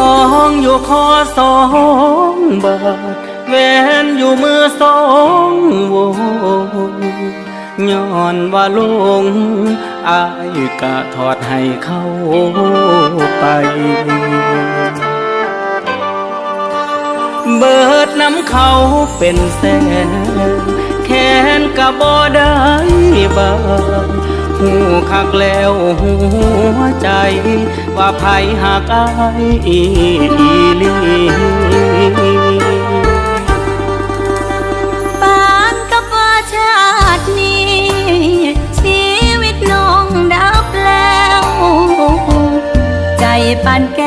ทองอยู่คอสองบาทแหวนอยู่มือสองวงย้อนว่าลงอายกะถอดให้เข้าไป เบิดน้ำเขาเป็นแสนแขนกะบ่ได้บาง หูคักแล้วหัวใจ ว่าไผหากอายอีลีปานกับว่าชาตินี้ ชีวิตน้องดับแล้ว ใจปานแก